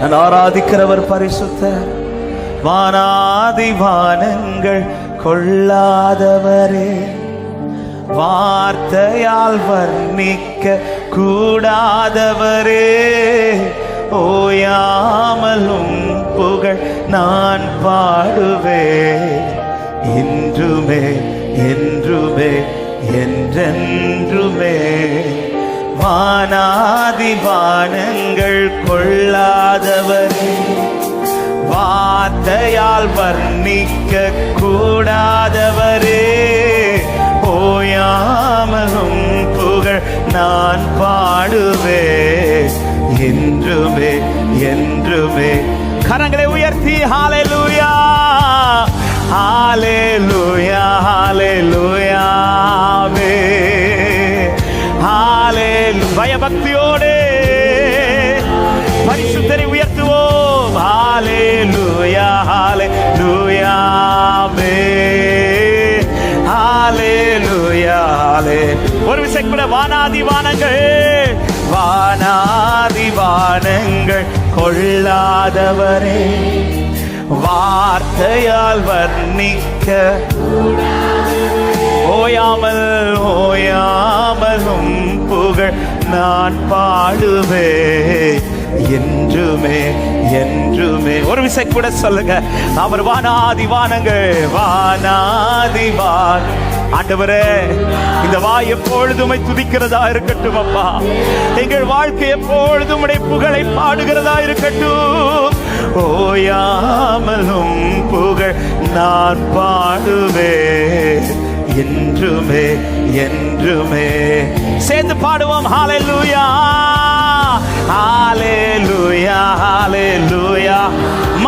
நான் ஆராதிக்கிறவர் பரிசுத்த வானாதி வானங்கள் கொள்ளாதவரே. வார்த்தையால் வர்ணிக்க கூடாதவரே. ஓயாமலும் புகழ் நான் பாடுவே என்றுமே என்றுமே என்றென்றுமே. வானாதி வானங்கள் கொள்ளாதவரே. வார்த்தையால் வர்ணிக்க கூடாதவரே ஓயாமலும் புகழ் நான் பாடுவே என்றுமே என்றுமே. கரங்களை உயர்த்தி ஹalleluya. கூட வானாதி வானங்கள். வானாதி வானங்கள் கொள்ளாதவரே வார்த்தையால் வர்ணிக்க ஓயாமல் ஓயாமலும் புகழ் நான் பாடுவேன். என்றுமே என்றுமே. ஒரு விசை கூட சொல்லுங்க. அவர் வானாதி வானங்கள் வானாதி வான். ஆண்டவரே இந்த வாய் எப்பொழுதுமே துதிக்கிறதா இருக்கட்டும் அப்பா. எங்கள் வாழ்க்கை எப்பொழுதும் புகழை பாடுகிறதா இருக்கட்டும். ஓயாமலும் புகழ் நான் பாடுவே என்றுமே என்றுமே. சேர்ந்து பாடுவோம். ஹalleluya ஹalleluya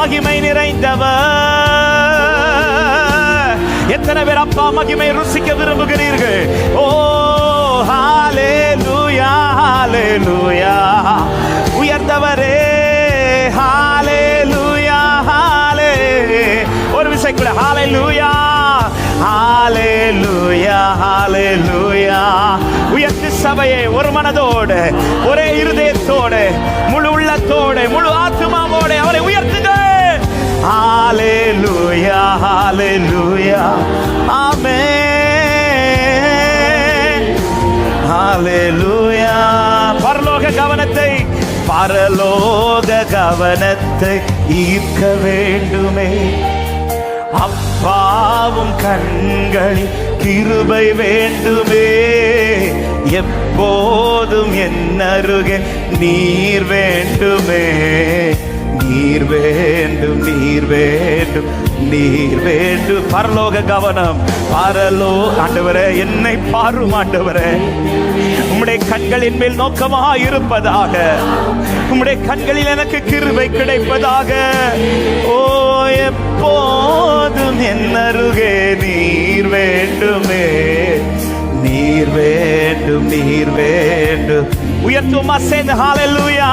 மகிமை நிறைந்தவர். எத்தனை பேர் அப்பா மகிமை ருசிக்க விரும்புகிறீர்கள்? ஓ ஹாலே லூயா உயர்ந்தவரே ஹாலே லூயா ஹாலே ஒரு விசை கூட ஹாலே லூயா ஹாலே லூயா ஹாலே லூயா உயர்த்து சபையை ஒரு மனதோடு ஒரே இருதயத்தோடு Hallelujah. Amen. Hallelujah. பரலோக கவனத்தை பரலோக கவனத்தை ஈர்க்க வேண்டுமே அப்பாவும் கண்களில் கிருபை வேண்டுமே எப்போதும் என் அருகே நீர் வேண்டுமே நீர் வேண்டும் நீர் வேண்டும் நீர் வேண்டும். பரலோக கவனம். பரலோ ஆண்டவரே என்னை பாரும் ஆண்டவரே. உம்முடைய கண்களின் மேல் நோக்கமாக இருப்பதாக உம்முடைய கண்களில் எனக்கு கிருவை கிடைப்பதாக. ஓ எப்போதும் என் அருகே நீர் வேண்டுமே. நீர் வேண்டும் நீர் வேண்டும். உயர்த்துமா சேர்ந்து ஹalleluya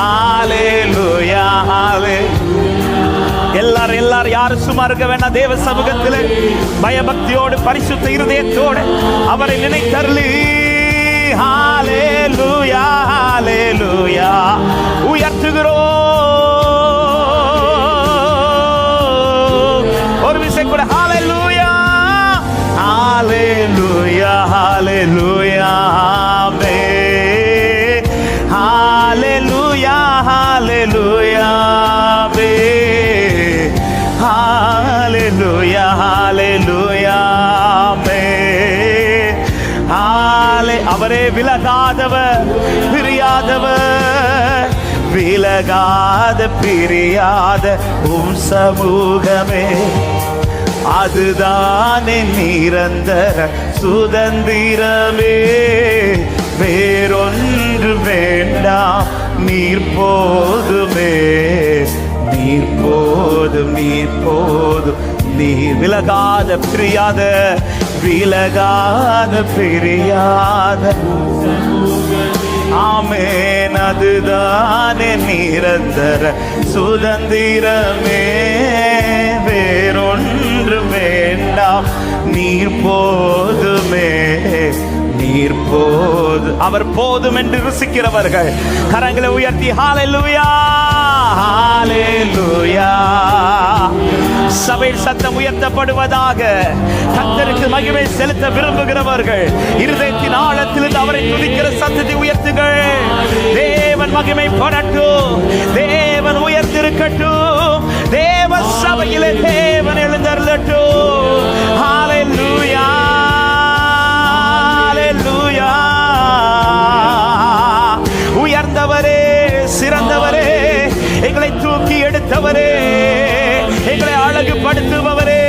ஹalleluya ஹாலே எல்லாரும் எல்லாரும் யாரும் சும்மா இருக்க வேண்டாம். தேவ சமூகத்தில் பயபக்தியோடு பரிசுத்த இருதயத்தோடு அவரை நினைத்தருளி. ஹாலே லூயா பிரியாதவர் பிரியாதவர். விலகாத பிரியாத உம் சமூகமே. அதுதானே நிரந்தர சுதந்திரமே. வேறொன்று வேண்டாம் நீர் போதுமே. நீர் போதும் நீர் போதும். நீர் விலகாத பிரியாத விலகாத பிரியாத ஆமேன் அதுதானே நிரந்தர சுதந்திரமே. வேறொன்று வேண்டாம் நீர் போதுமே. நீர் போது அவர் போதும் என்று ருசிக்கிறவர்கள். கரங்களை உயர்த்தி ஹாலே லூயா ஹாலே ஹalleluya சபையில் சத்தம் உயர்த்தப்படுவதாக கத்தருக்கு மகிமை செலுத்த விரும்புகிறவர்கள். இருதயத்தின் ஆழத்திலிருந்து அவரை துதிக்கிற சத்தத்தை உயர்த்துங்கள். தேவன் மகிமை படட்டும். தேவன் உயர்த்திருக்கட்டும் தேவ சபையிலே தேவன் எழுந்தருளட்டும். ஹalleluya ஹalleluya உயர்ந்தவரே சிறந்தவரே எங்களை தூக்கி எடுத்தவரே. அழகுபடுத்துபவரே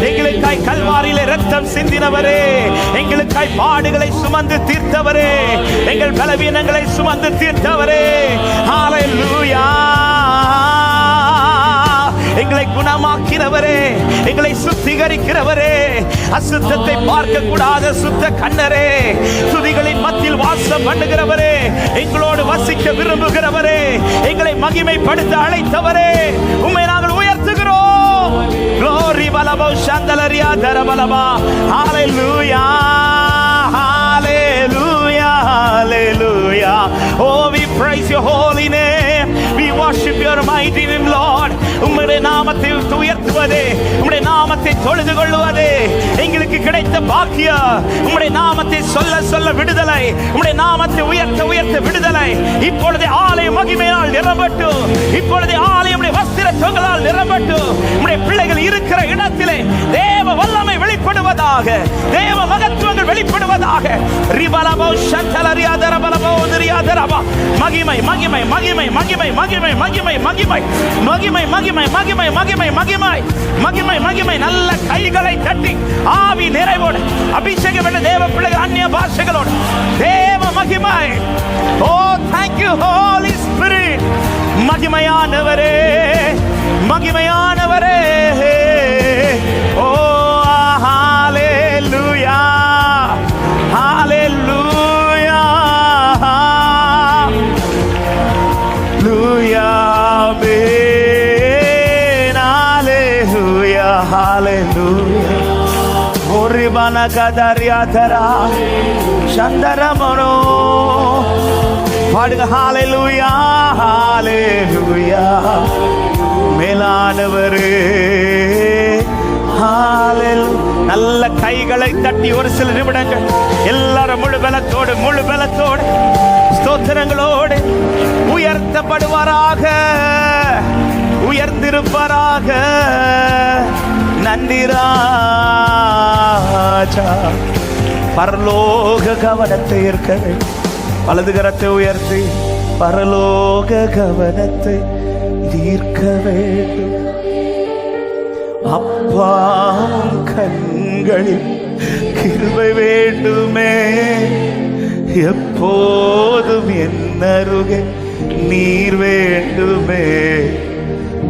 எங்களுக்காய் கல்வாரியில ரத்தம் சிந்தினவரே. எங்களுக்காய் பாடுகளை சுமந்து தீர்த்தவரே. எங்கள் பலவீனங்களை சுமந்து தீர்த்தவரே. ஹalleluya எங்களை குணமாக்கிறவரே எங்களை சுத்திகரிக்கிறவரே. அசுத்தத்தை பார்க்க கூடாத சுத்த கண்ணரே. துதிகளின் மத்தியில் வாசம் பண்ணுகிறவரே. எங்களோடு வசிக்க விரும்புகிறவரே. எங்களை மகிமைப்படுத்த அழைத்தவரே. దలరియా ధరబలమా hallelujah hallelujah hallelujah O we praise your holy name we worship your mighty name Lord உம்முடைய நாமத்தில் துயர்த்துவதே நாமத்தை தொழுது கொள்வதே எங்களுக்கு கிடைத்த பாக்கியம். உம்முடைய நாமத்தை சொல்ல சொல்ல விடுதலை. உம்முடைய நாமத்தை உயர்த்த உயர்த்த விடுதலை. இப்பொழுது ஆலயம் மகிமையால் நிரம்பட்டும் இப்பொழுது ஆலயம் வஸ்திர தொங்கலால் நிரம்பட்டும் உம்முடைய பிள்ளைகள் இருக்கிற இடத்திலே தேவ வல்லமை வெளிப்படுவதாக தேவ வெளிப்படுவதாக. ரிபலபோ சந்தலரியாதர பலபோ மகிமை மகிமை மகிமை மகிமை மகிமை மகிமை மகிமை. மகிமை மகிமை மகிமை மகிமை மகிமை. மகிமை மகிமை நல்ல கைகளை தட்டி ஆவி நிறைவோடு அபிஷேகம் என்ற தேவ பிள்ளைகள் அந்நிய பாஷைகளோடு. தேவ மகிமை. O thank you holy spirit மகிமையானவரே மகிமையானவரே. Oribana kadariatara, சந்தரமனோ பாடுங்க ஹalleluya, hallelujah. மேலானவரே ஹalleluya. நல்ல கைகளை தட்டி ஒரு சில நிமிடங்கள் எல்லாரும் முழு பலத்தோடு முழு பலத்தோடு ஸ்தோத்திரங்களோடு உயர்த்தப்படுவாராக உயர்ந்திருப்பாராக நன்றிரா ராஜா. பரலோக கவனத்தை இருக்க வலது கரத்தை உயர்த்தி பரலோக கவனத்தை தீர்க்க வேண்டும். அப்பா கண்களில் கிருபை வேண்டுமே. எப்போதும் என்னருகே நீர் வேண்டுமே.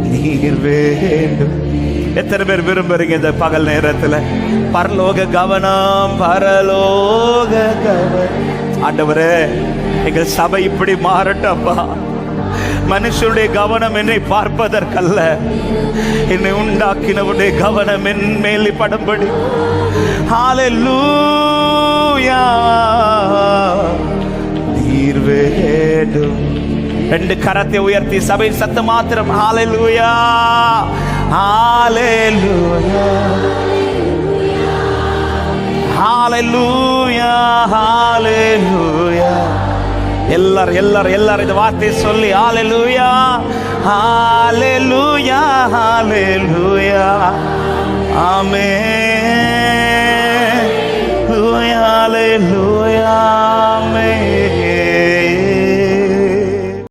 நீர் வேண்டும். எத்தனை பேர் விரும்புறீங்க இந்த பகல் நேரத்துல? பரலோக கவனம் பரலோக கவனம். ஆண்டவரே எங்கள் சபை இப்படி மாறட்டப்பா அப்பா மனுஷனுடைய கவனம் என்னை பார்ப்பதற்கல்ல. என்னை உண்டாக்கினவருடைய கவனம் என் மேல் படம்படி நீர் வேண்டும். ரெண்டு கரத்தை உயர்த்தி சபை சத்த மாத்திரம். ஹalleluya ஹalleluya ஹalleluya ஹalleluya எல்லாரும் எல்லாரும் எல்லாரும் இந்த வார்த்தையை சொல்லி ஹalleluya ஹalleluya ஹalleluya ஆமென் ஹalleluya